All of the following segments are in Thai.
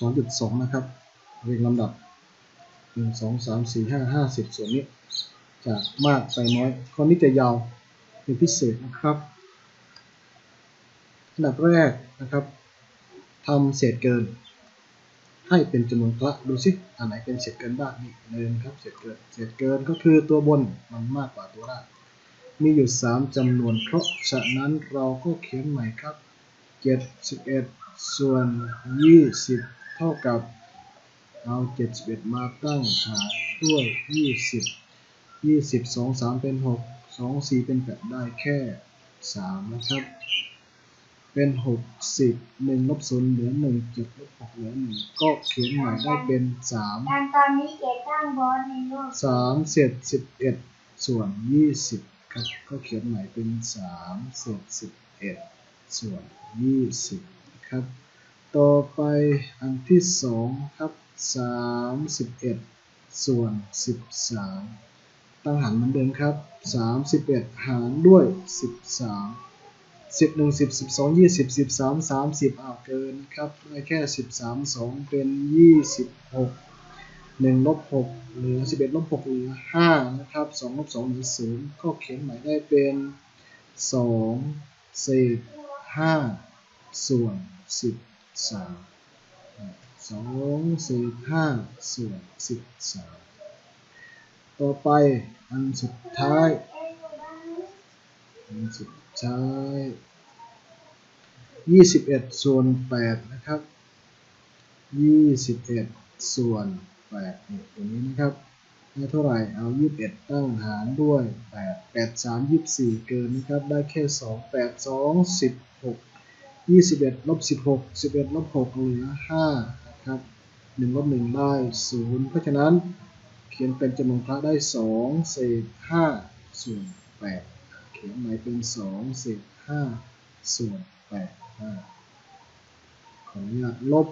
สองจุดสองนะครับ เรียงลำดับหนึ่งสองสามสี่ห้าห้าสิบส่วนนี้จะมากไปน้อย ข้อนี้จะยาวเป็นพิเศษนะครับอันดับแรกนะครับทำเศษเกิน ให้เป็นจำนวนคละดูสิอันไหนเป็นเศษเกินบ้างนี่หนึ่งครับเศษเกินเศษเกินก็คือตัวบนมันมากกว่าตัวล่างมีอยู่สามจำนวน เพราะฉะนั้นเราก็เขียนใหม่ครับเจ็ดสิบเอ็ดส่วนยี่สิบ ท่ากับเอาเจ็ดสิบเอ็ดมาตั้งหารด้วยยี่สิบยี่สิบสองสามเป็นหกสองสี่เป็นแปดได้แค่สามนะครับ เป็นหกสิบหนึ่งลบศูนย์เหลือหนึ่งเจ็ดลบหกเหลือหนึ่งก็เขียนใหม่ได้เป็นสามการตอนนี้เกดตั้งบอสในโลกสามเศษสิบเอ็ดส่วนยี่สิบครับ ก็เขียนใหม่เป็นสามเศษสิบเอ็ดส่วนยี่สิบครับ ต่อไปอันที่สองครับสามสิบเอ็ดส่วนสิบสามตั้งหารเหมือนเดิมครับสามสิบเอ็ดหารด้วยสิบสามสิบหนึ่งสิบสิบสองยี่สิบสิบสามสามสิบอ้าวเกินครับได้แค่สิบสามสองเป็นยี่สิบหกหนึ่งลบหกเหลือสิบเอ็ดลบหกเหลือห้านะครับสองลบสองเหลือศูนย์ก็เขียนใหม่ได้เป็นสองเศษห้าส่วนสิบ สองสองสี่ห้าส่วนสิบสองต่อไปอันสุดท้าย อันสุดท้ายยี่สิบเอ็ดส่วนแปดนะครับยี่สิบเอ็ดส่วนแปดตรงนี้นะครับได้เท่าไหร่ เอา 21 ตั้งหารด้วย 8 8 3 24 เกินนะครับ ได้แค่ 2 8 2 16 ยี่สิบเอ็ดลบสิบหกสิบเอ็ดลบหกเหลือห้าครับหนึ่งลบหนึ่งได้ศูนย์เพราะฉะนั้นเขียนเป็นจำนวนคละได้สองเศษห้าส่วนแปดเขียนใหม่เป็นสองเศษห้าส่วนแปดห้าขออนุญาตลบ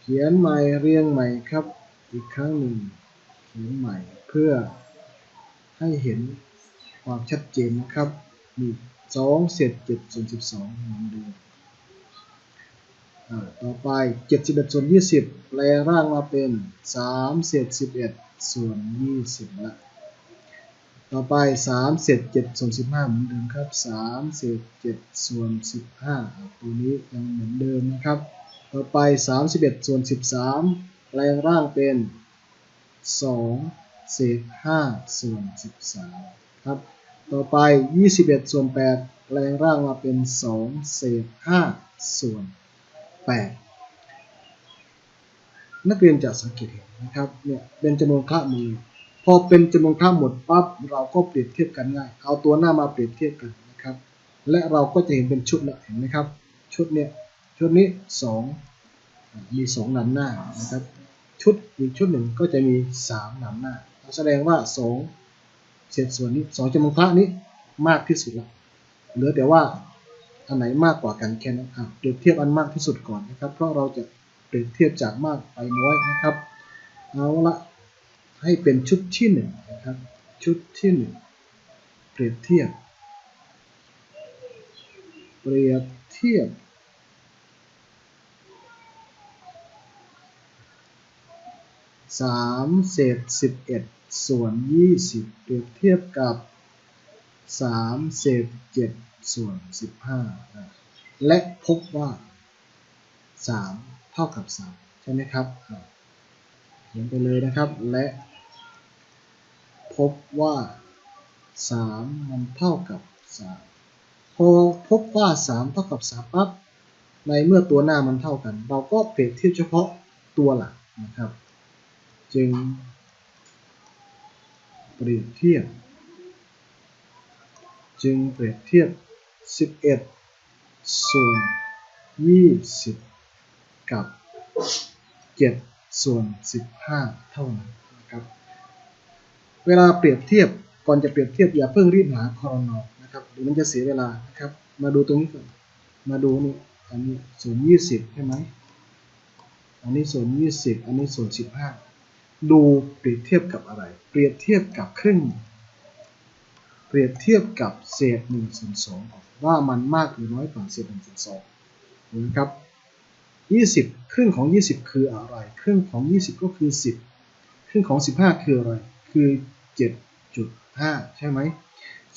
เขียนใหม่เรียงใหม่ครับ อีกครั้งหนึ่งเขียนใหม่เพื่อให้เห็นความชัดเจนนะครับนี่ สองเศษเจ็ดส่วนสิบสองเหมือนเดิมต่อไปเจ็ดสิบเอ็ดส่วนยี่สิบแปลร่างมาเป็นสามเศษสิบเอ็ดส่วนยี่สิบละต่อไปสามเศษเจ็ดส่วนสิบห้าเหมือนเดิมครับสามเศษเจ็ดส่วนสิบห้าตัวนี้ยังเหมือนเดิมนะครับ ต่อไปสามสิบเอ็ดส่วนสิบสามแปลงร่างเป็นสองเศษห้าส่วนสิบสามครับ ต่อไป 21 ส่วน 8 แปลงร่างมาเป็น 2 เศษ 5 ส่วน 8 นักเรียนจะสังเกตเห็นนะครับ เนี่ย เป็นจำนวนคละหมดเลยพอเป็นจำนวนคละหมดปั๊บ เราก็เปรียบเทียบกันง่าย เอาตัวหน้ามาเปรียบเทียบกันนะครับ และเราก็จะเห็นเป็นชุดละเห็นไหมครับ ชุดเนี่ย ชุดนี้ 2 มี 2 หนำหน้านะครับ ชุดอีกชุดหนึ่งก็จะมี 3 หนำหน้า แสดงว่า 2 เศษส่วนนี้สองจำนวนคละนี้มากที่สุดละเหลือแต่ว่าอันไหนมากกว่ากันแค่นั้นอะเปรียบเทียบอันมากที่สุดก่อนนะครับ เพราะเราจะเปรียบเทียบจากมากไปน้อยนะครับเอาละให้เป็นชุดที่หนึ่งนะครับชุดที่หนึ่งเปรียบเทียบ เปรียบเทียบสามเศษสิบเอ็ด ส่วนยี่สิบเปรียบเทียบกับสามเศษเจ็ดส่วนสิบห้าและพบว่าสามเท่ากับสามใช่ไหมครับเขียนไปเลยนะครับ และ พบว่าสามมันเท่ากับสามพอพบว่าสามเท่ากับสามปั๊บ ในเมื่อตัวหน้ามันเท่ากัน เราก็เปรียบเทียบเฉพาะตัวหลักนะครับ จึง เปรียบเทียบ จึงเปรียบเทียบ 11 ส่วน 20 กับ 7 ส่วน 15 เท่านั้นนะครับ เวลาเปรียบเทียบก่อนจะเปรียบเทียบอย่าเพิ่งรีบหาคอรนอนะครับเดี๋ยวมันจะเสียเวลานะครับ มาดูตรงนี้ก่อนมาดูนี่อันนี้ส่วน20 ใช่ไหมอันนี้ส่วน20 อันนี้ส่วน15 ดูเปรียบเทียบกับอะไร เปรียบเทียบกับครึ่ง เปรียบเทียบกับเศษ1ส่วน2ว่ามันมากหรือน้อยกว่าเศษ1ส่วน2นะครับยี่สิบครึ่งของยี่สิบคืออะไร ครึ่งของยี่สิบก็คือสิบครึ่งของสิบห้าคืออะไร คือเจ็ดจุดห้าใช่ไหม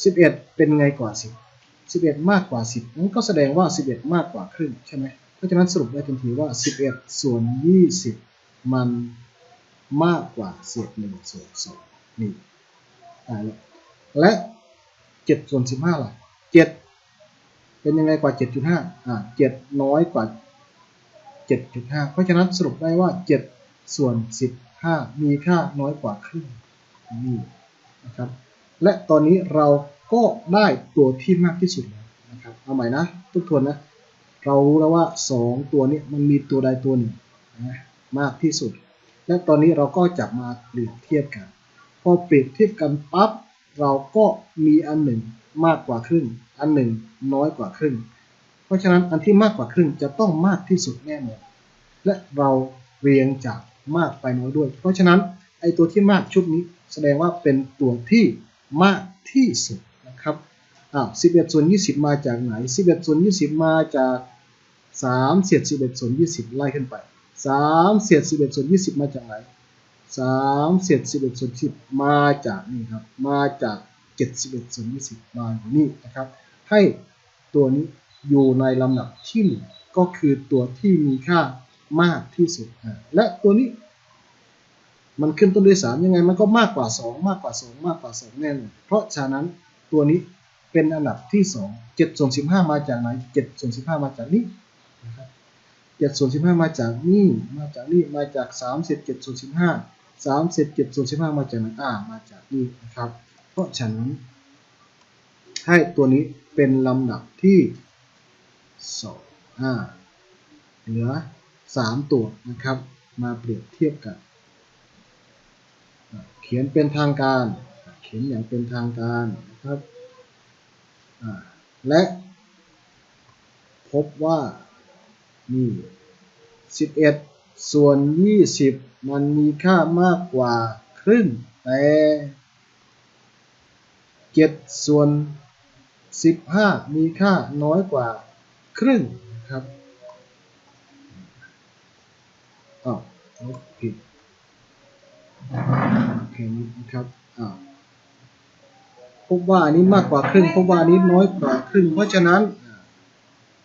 สิบเอ็ดเป็นไงกว่าสิบสิบเอ็ดมากกว่าสิบนั้นก็แสดงว่าสิบเอ็ดมากกว่าครึ่งใช่ไหม เพราะฉะนั้นสรุปได้ทันทีว่าสิบเอ็ดส่วนยี่สิบมัน มากกว่าเศษหนึ่งส่วนสองนี่แล้และเจ็ดส่วนสิบห้าล่ะเจ็ดเป็นยังไงกว่าเจ็ดจุดห้าอ่าเจ็ดน้อยกว่า7.5เพราะฉะนั้นสรุปได้ว่า7ส่วน15มีค่าน้อยกว่าครึ่งนี่นะครับและตอนนี้เราก็ได้ตัวที่มากที่สุดแล้วนะครับเอาใหม่นะทุกทวนนะเรารู้แล้วว่า 2 ตัวนี้มันมีตัวใดตัวหนึ่งนะมากที่สุด และตอนนี้เราก็จะมาเปรียบเทียบกัน พอเปรียบเทียบกันปั๊บเราก็มีอันหนึ่งมากกว่าครึ่ง อันหนึ่งน้อยกว่าครึ่ง เพราะฉะนั้นอันที่มากกว่าครึ่งจะต้องมากที่สุดแน่นอนและเราเรียงจากมากไปน้อยด้วย เพราะฉะนั้นไอตัวที่มากชุดนี้แสดงว่าเป็นตัวที่มากที่สุดนะครับอ้าว11ส่วน20 มาจากไหน 11ส่วน20 มาจาก3เศษ11ส่วน20 ไล่ขึ้นไป 3เศษ11ส่วน20มาจากไหน3เศษ11ส่วน10มาจากนี่ครับ มาจาก71ส่วน20มาอยู่นี่นะครับ ให้ตัวนี้อยู่ในลำดับที่หนึ่งก็คือตัวที่มีค่ามากที่สุด และตัวนี้ มันขึ้นต้นด้วยสามยังไง มันก็มากกว่าสองมากกว่าสองมากกว่าสองแน่นอนเพราะฉะนั้นตัวนี้เป็นอันดับที่สองเจ็ดส่วนสิบห้ามาจากไหนเจ็ดส่วนสิบห้ามาจากนี้นะครับ เจ็ดส่วนสิบห้ามาจากนี่มาจากนี่มาจากสามเศษเจ็ดส่วนสิบห้าสามเศษเจ็ดส่วนสิบห้ามาจากไหนอ่ามาจากนี่นะครับ เพราะฉะนั้นให้ตัวนี้เป็นลำดับที่สองอ่าเหลือสามตัวนะครับ มาเปรียบเทียบกัน เขียนเป็นทางการ เขียนอย่างเป็นทางการนะครับและพบว่า นี่11ส่วน20มันมีค่ามากกว่าครึ่งแต่7ส่วน15มีค่าน้อยกว่าครึ่งนะครับอ้าวผิดโอเคนะครับอ้าวพบว่าอันนี้มากกว่าครึ่งพบว่าอันนี้น้อยกว่าครึ่ง เพราะฉะนั้น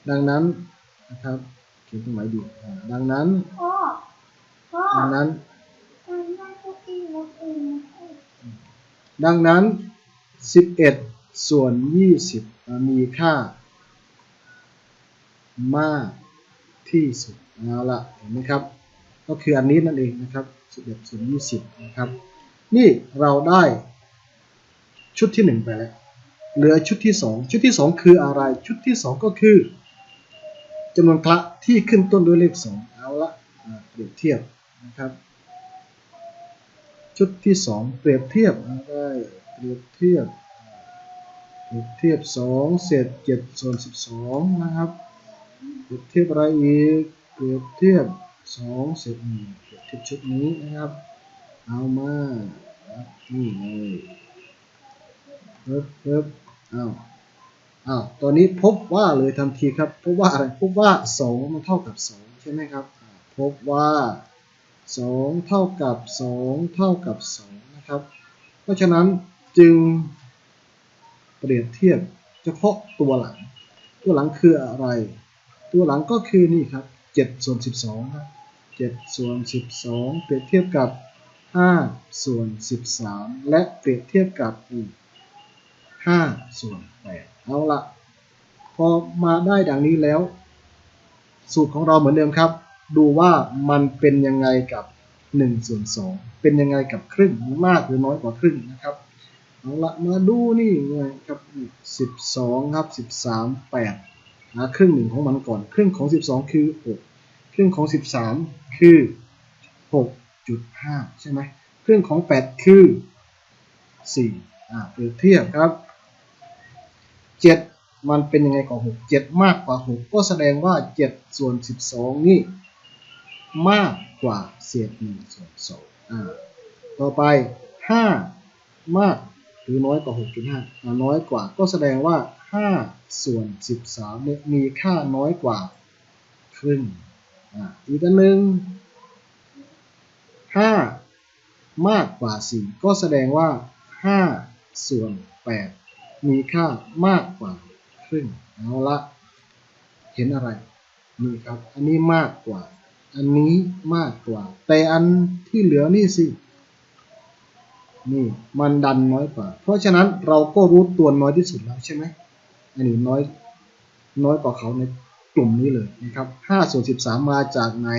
ดังนั้นนะครับ ขียนตรงไหนดีอ่าดังนั้น พ่อพ่อดังนั้น การนั่งเก้าอี้รถเองนะดังนั้น 11 ส่วน 20 มีค่า มากที่สุดเอาละเห็นไหมครับ ก็คืออันนี้นั่นเองนะครับ 11 ส่วน 20 นะครับ นี่เราได้ชุดที่ 1 ไปแล้ว เหลือชุดที่ 2 ชุดที่ 2 คืออะไร ชุดที่ 2 ก็คือ จำนวนคละที่ขึ้นต้นด้วยเลข2เอาละเปรียบเทียบนะครับ ชุดที่2เปรียบเทียบได้เปรียบเทียบเปรียบเทียบ2เศษ7ส่วน12นะครับเปรียบเทียบอะไรอีกเปรียบเทียบ2เศษ1เปรียบเทียบชุดนี้นะครับ เอามานี่เลยเพิ่มเพิ่มอ้าว อ้าวตอนนี้พบว่าเลยทันทีครับ พบว่าอะไร พบว่า 2 มันเท่ากับ 2 ใช่ไหมครับ พบว่า 2 เท่ากับ 2 เท่ากับ 2 นะครับ เพราะฉะนั้นจึงเปรียบเทียบเฉพาะตัวหลัง ตัวหลังคืออะไร ตัวหลังก็คือนี่ครับ7ส่วน12ครับ7ส่วน12 เปรียบเทียบกับ 5 ส่วน 13 และเปรียบเทียบกับอีก5ส่วน8 เอาละพอมาได้ดังนี้แล้ว สูตรของเราเหมือนเดิมครับ ดูว่ามันเป็นยังไงกับ1ส่วน2เป็นยังไงกับครึ่งมากหรือน้อยกว่าครึ่งนะครับเอาละมาดูนี่ไงครับ12 ครับ 13 8หาครึ่งหนึ่งของมันก่อน ครึ่งของ 12 คือ 6 ครึ่งของ 13 คือ 6.5 ใช่ไหมครึ่งของ 8 คือ4อ่าเปรียบเทียบครับ 7มันเป็นยังไงกับ6 7มากกว่า6ก็แสดงว่า7ส่วน12นี่มากกว่าเศษ1ส่วน2อ่าต่อไป5มากหรือน้อยกว่า6.5อ่าน้อยกว่าก็แสดงว่า5ส่วน13เนี่ยมีค่าน้อยกว่าครึ่งอะอีกอันหนึ่งห้ามากกว่าสี่ก็แสดงว่าห้าส่วนแปด มีค่ามากกว่าครึ่งเอาละเห็นอะไรนี่ครับ อันนี้มากกว่า อันนี้มากกว่า แต่อันที่เหลือนี่สินี่มันดันน้อยกว่า เพราะฉะนั้นเราก็รู้ตัวน้อยที่สุดแล้วใช่ไหมอันนี้น้อยน้อยกว่าเขาในกลุ่มนี้เลยนะครับ5ส่วน13 มาจากไหน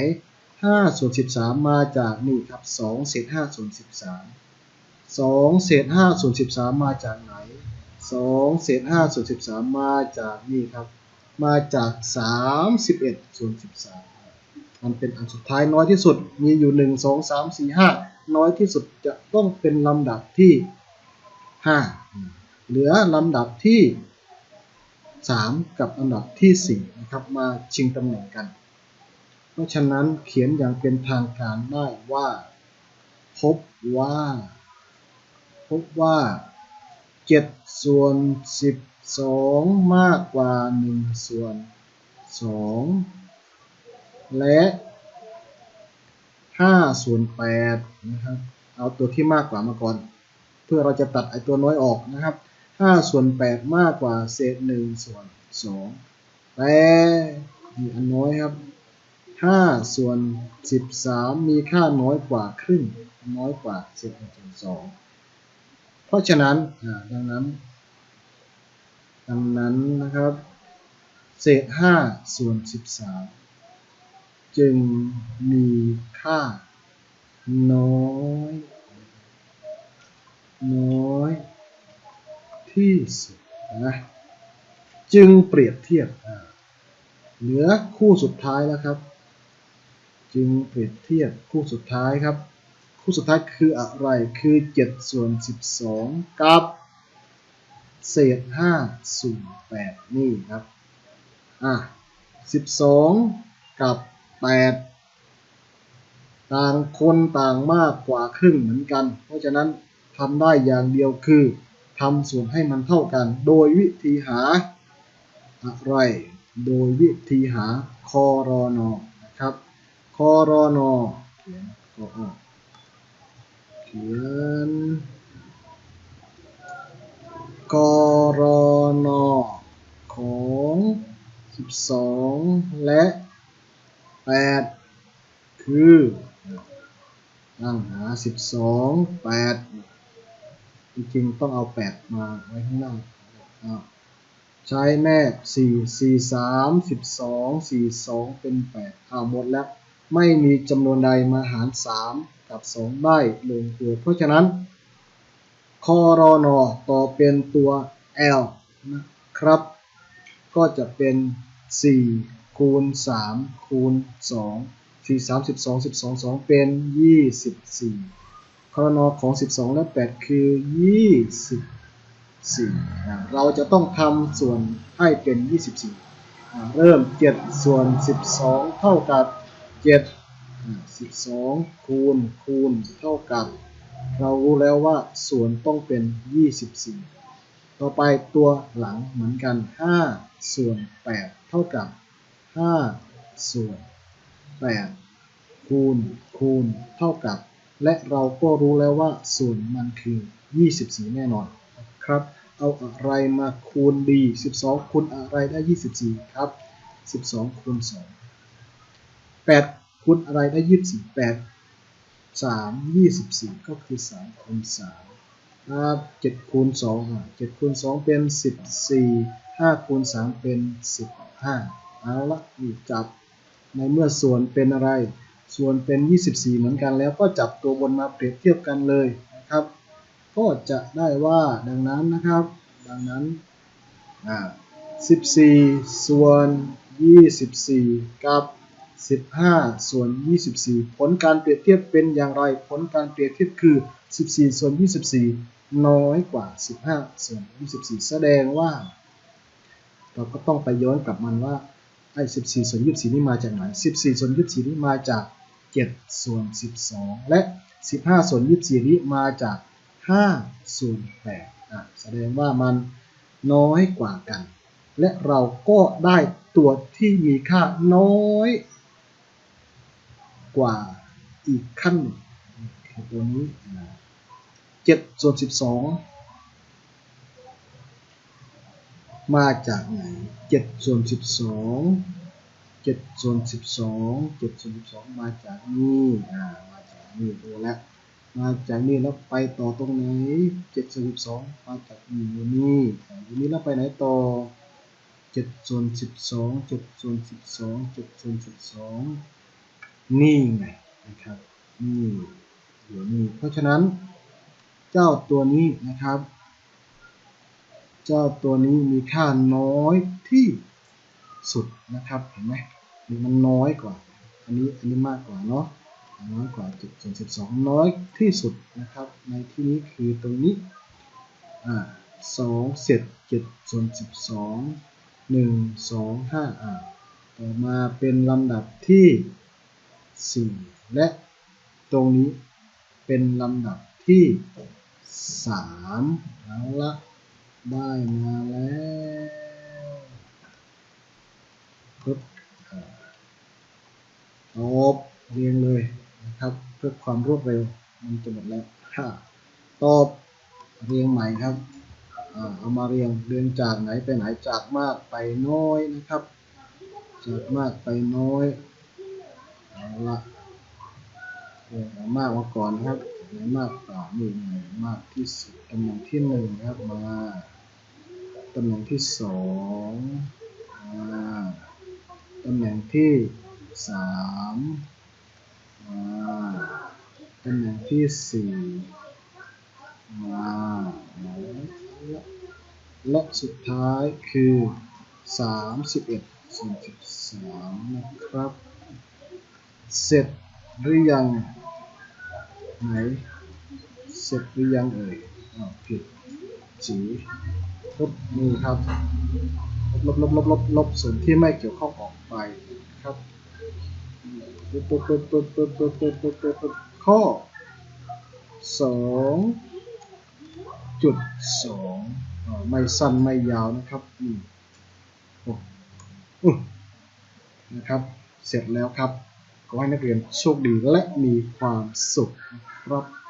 5ส่วน13 มาจากนี่ครับ2เศษ5ส่วน13 2เศษ5ส่วน13 มาจากไหน 2 เศษ5ส่วน13 มาจากนี่ครับ มาจาก 31 ส่วน 13 มันเป็นอันสุดท้ายน้อยที่สุด มีอยู่ 1 2 3 4 5 น้อยที่สุดจะต้องเป็นลำดับที่ 5 เหลือลำดับที่ 3 กับอันดับที่ 4 นะครับมาชิงตำแหน่งกัน เพราะฉะนั้นเขียนอย่างเป็นทางการได้ว่า พบว่า พบว่า 7ส่วน12มากกว่า1ส่วน2และ5ส่วน8นะครับ เอาตัวที่มากกว่ามาก่อน เพื่อเราจะตัดไอตัวน้อยออกนะครับ5ส่วน8มากกว่าเศษ1ส่วน2แต่มีอันน้อยครับ5ส่วน13มีค่าน้อยกว่าครึ่งน้อยกว่าเศษ1ส่วน2เพ ราะฉะนั้นดังนั้น ดังนั้นนะครับ เศษ5ส่วน 13 จึงมีค่า น้อย น้อยที่สุดนะจึงเปรียบเทียบเหลือคู่สุดท้ายแล้วครับ จึงเปรียบเทียบคู่สุดท้ายครับ คู่สุดท้ายคืออะไร คือ7ส่วน12 กับ เศษ5ส่วน8นี่ครับ อะ 12 กับ 8 ต่างคนต่างมากกว่าครึ่งเหมือนกัน เพราะฉะนั้นทำได้อย่างเดียวคือทำส่วนให้มันเท่ากัน โดยวิธีหาอะไร โดยวิธีหาคอรอนอนะครับคอรอนอเขียนก็ออก ขียนกรอนอของ 12 และ 8 คือตั้งหา 12 8 จริงๆต้องเอา 8 มาไว้ข้างหน้าใช้แม่ 4 4 3 12 4 2 เป็น 8อ้าวหมดแล้ว ไม่มีจำนวนใดมาหาร 3 กับ 2 ได้ลงตัวเพราะฉะนั้นคอรอนอต่อเป็นตัว L นะครับ ก็จะเป็น 4 คูณ 3 คูณ 2 4 3 12 12 2 เป็น 24คอรนอของ 12 และ 8 คือ 24นะเราจะต้องทำส่วนให้เป็น 24อ่เริ่ม 7 ส่วน 12 เท่ากับ 7อ่า12คูณคูณเท่ากับ เรารู้แล้วว่าส่วนต้องเป็น24ต่อไปตัวหลังเหมือนกัน5ส่วน8เท่ากับ5ส่วน8คูณคูณเท่ากับ และเราก็รู้แล้วว่าส่วนมันคือ 24 แน่นอนครับ เอาอะไรมาคูณดี 12 คูณอะไรได้ 24 ครับ 12 คูณ 2 8คูณอะไรได้24 8 3 24ก็คือ3คูณ3ครับ7คูณ2อะ7คูณ2เป็น14 5คูณ3เป็น15เอาละนี่จับในเมื่อส่วนเป็นอะไร ส่วนเป็น 24 เหมือนกันแล้วก็จับตัวบนมาเปรียบเทียบกันเลยนะครับ ก็จะได้ว่าดังนั้นนะครับ ดังนั้น14 ส่วน 24 กับ 15 ส่วน 24 ผลการเปรียบเทียบเป็นอย่างไร ผลการเปรียบเทียบคือ 14 ส่วน 24 น้อยกว่า 15 ส่วน 24 แสดงว่า เราก็ต้องไปย้อนกลับมันว่าไอ้14 ส่วน 24 นี่มาจากไหน 14 ส่วน 24 นี่มาจาก 7 ส่วน 12 และ 15 ส่วน 24 นี้มาจาก 5 ส่วน8อะแสดงว่ามันน้อยกว่ากัน และเราก็ได้ตัวที่มีค่าน้อย กว่าอีกขั้นหนึ่งตัวนี้เจ็ดส่วนสิบสองมาจากไหนเจ็ดส่วนสิบสองเจ็ดส่วนสิบสองเจ็ดส่วนสิบสองมาจากนี่อ่ามาจากนี่ดูแล้วมาจากนี่แล้วไปต่อตรงไหนเจ็ดส่วนสิบสองมาจากนี่อยู่นี่อ่าอยู่นี่แล้วไปไหนต่อเจ็ดส่วนสิบสองเจ็ดส่วนสิบสองเจ็ดส่วนสิบสอง นี่ไงนะครับนี่อยู่นี่เพราะฉะนั้น เจ้าตัวนี้นะครับ เจ้าตัวนี้มีค่าน้อยที่สุดนะครับเห็นไหมมันน้อยกว่า อันนี้อันนี้มากกว่าเนาะน้อยกว่าจุดส่วนสิบสองน้อยที่สุดนะครับ ในที่นี้คือตรงนี้อ่าสองเศษเจ็ดส่วนสิบสองหนึ่งสองห้าอ่าต่อมาเป็นลำดับที่ สี่และตรงนี้เป็นลำดับที่สามเอาละได้มาแล้วปึ๊บอ่าตอบเรียงเลยนะครับเพื่อความรวดเร็วมันจะหมดแล้วห้าตอบเรียงใหม่ครับเอามาเรียงเรียงจากไหนไปไหนจากมากไปน้อยนะครับจากมากไปน้อย ละเรียงเอมากมาก่อนนะครับไหนมากกว่านี่ไงมากที่สุดตำแหน่งที่หนึ่งครับมาตำแหน่งที่สองมาตำแหน่งที่สามมาตำแหน่งที่สี่มาและสุดท้ายคือสามสิบเอ็ดส่สิบสามนะครับ เสร็จหรือยังไหนเสร็จหรือยังเอ่ยอ้าวผิดสีลบมือครับลบลบลบลบลบส่วนที่ไม่เกี่ยวข้องออกไปครับปึ๊บปึ๊บปึ๊บปึ๊บปึ๊บปึ๊บปึ๊บปึ๊บปึ๊บข้อสองจุดสองไม่สั้นไม่ยาวนะครับโอ้อื้อนะครับ เสร็จแล้วครับ ขอให้นักเรียนโชคดีและมีความสุขครับ